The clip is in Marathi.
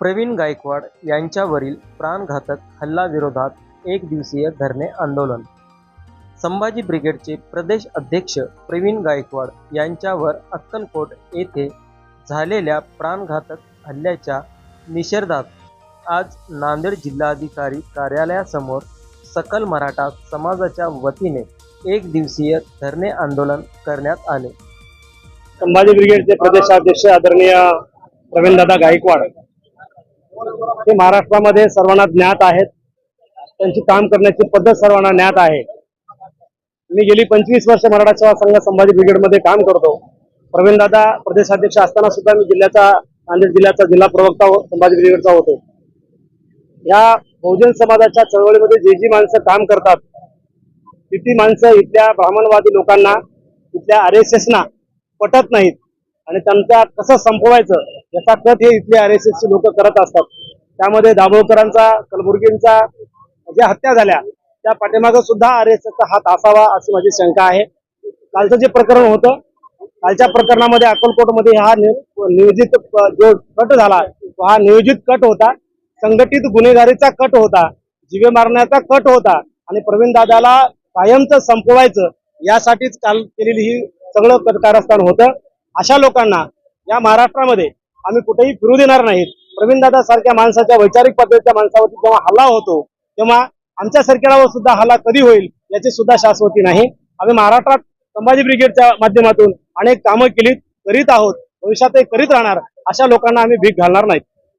प्रवीण गायकवाड यांच्यावरील प्राणघातक हल्ल्याविरोधात एक दिवसीय धरणे आंदोलन. संभाजी ब्रिगेडचे प्रदेश अध्यक्ष प्रवीण गायकवाड यांच्यावर अक्कलकोट येथे झालेल्या प्राणघातक हल्ल्याच्या निषेधात आज नांदेड जिल्हाधिकारी कार्यालयासमोर सकल मराठा समाजाच्या वतीने एक दिवसीय धरणे आंदोलन करण्यात आले. संभाजी ब्रिगेडचे प्रदेशाध्यक्ष आदरणीय प्रवीणदादा गायकवाड हे महाराष्ट्रामध्ये सर्वांना ज्ञात आहेत. त्यांची काम करण्याची पद्धत सर्वांना ज्ञात आहे. मी गेली पंचवीस वर्ष मराठा सेवा संघ संभाजी ब्रिगेडमध्ये काम करतो. प्रवीणदादा प्रदेशाध्यक्ष असताना सुद्धा मी जिल्ह्याचा नांदेड जिल्ह्याचा जिल्हा प्रवक्ता हो- संभाजी ब्रिगेडचा होतो. या बहुजन समाजाच्या चळवळीमध्ये जे जी माणसं काम करतात ती ती माणसं इथल्या ब्राह्मणवादी लोकांना इथल्या आर एस एसना पटत नाहीत. आणि त्यांचा कसं संपवायचं याचा कट हे इथले आर एस एसचे लोक करत असतात. त्यामध्ये दाभोळकरांचा कलबुर्गींचा ज्या हत्या झाल्या त्या पाठीमागं सुद्धा आर एस एसचा हात असावा अशी माझी शंका आहे. कालचं जे प्रकरण होतं कालच्या प्रकरणामध्ये अकोलकोटमध्ये हा नियोजित जो कट झाला तो हा नियोजित कट होता. संघटित गुन्हेगारीचा कट होता जीवे मारण्याचा कट होता आणि प्रवीण दादाला कायमचं संपवायचं यासाठीच काल केलेली ही सगळं कट कारस्थान होतं. अशा लोकांना या महाराष्ट्रामध्ये आम्ही कुठेही फिरू देणार नाहीत. प्रवीणदादा सारख्या माणसाच्या वैचारिक पद्धतीच्या माणसावरती जेव्हा हल्ला होतो तेव्हा आमच्या सरकारावर सुद्धा हल्ला कधी होईल याची सुद्धा शाश्वती नाही. आम्ही महाराष्ट्रात संभाजी ब्रिगेडच्या माध्यमातून अनेक कामं केली करीत आहोत भविष्यातही करीत राहणार अशा लोकांना आम्ही भीक घालणार नाहीत.